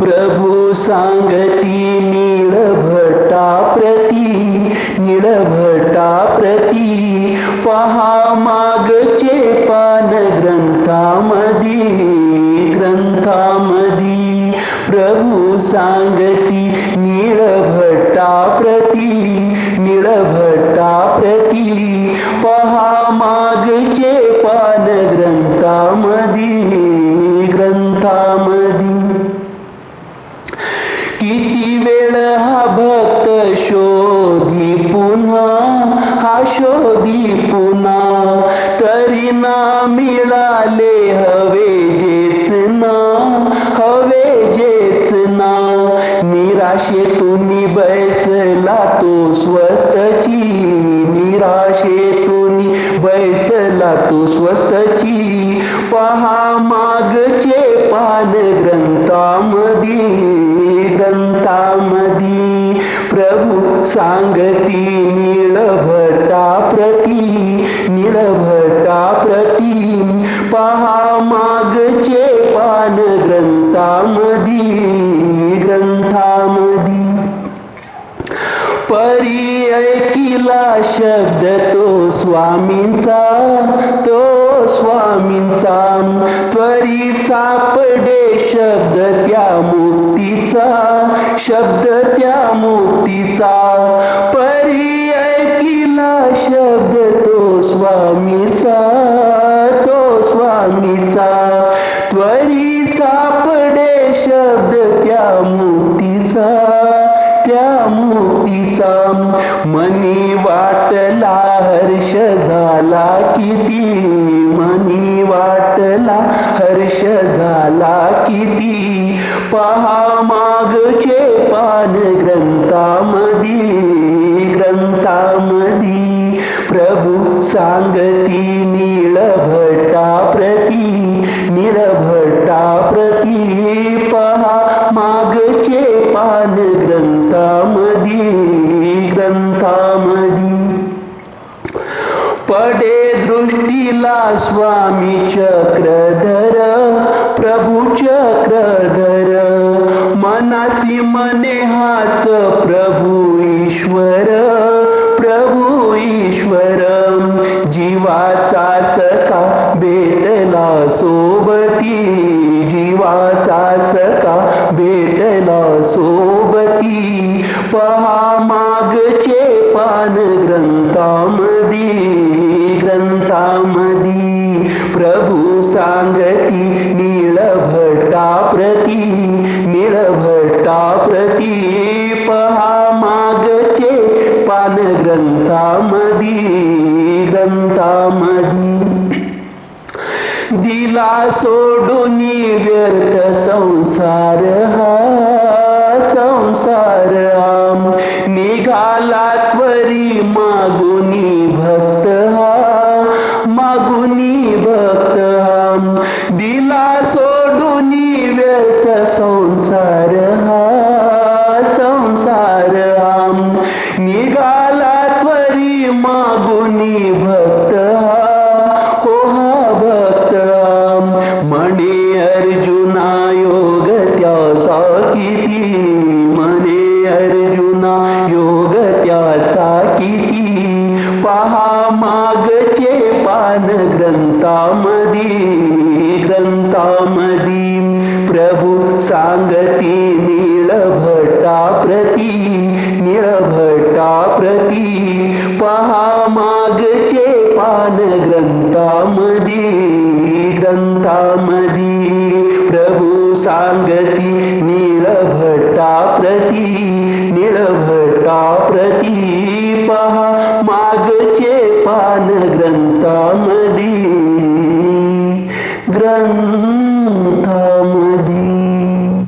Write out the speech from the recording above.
प्रभू सांगती निळभटा प्रती निळभटा प्रती, पहा मागचे पान ग्रंथामधी ग्रंथामधी। प्रभु सांगती निळभटा प्रती निळभटा प्रती, पहा मागचे पान ग्रंथामधी। तो स्वस्तची पहा मागचे पान ग्रंथामधी ग्रंथामधी प्रभू सांगती निळभटा प्रती. दिला शब्द तो स्वामींचा तो स्वामींचा. त्वरी सापडे शब्द त्या मुक्तीचा शब्द त्या मुक्तीचा परी ऐकिला शब्द तो स्वामीचा. मनी वाटला, हर्ष झाला किती? मनी वाटला, हर्ष झाला किती? पहा मागचे पान ग्रंथामधी ग्रंथामधी. प्रभू सांगती निळभटा प्रती निळभटा प्रती. पहा पडे दृष्टीला स्वामी चक्रधर प्रभू चक्रधर. मनासी मने हाच प्रभू ईश्वर प्रभू ईश्वर. जीवाचा सका भेटला सोबती जीवाचा सका भेटला सोबती. पहा मागचे पान ग्रंथामदी ग्रंथामधी प्रभू सांगती निळभटा प्रती निळभटा प्रती पहा मागचे पान ग्रंथामधी ग्रंथामधी दिला सोडून व्यर्थ संसार हा ग्रंथामधी प्रभू सांगती निळभटा प्रती निळभटा प्रती, पहा मागचे पान ग्रंथामधी ग्रंथामधी प्रभू सांगती निळभटा प्रती निळभटा प्रती, पहा मागचे पान ग्रंथामधी ग्रंथ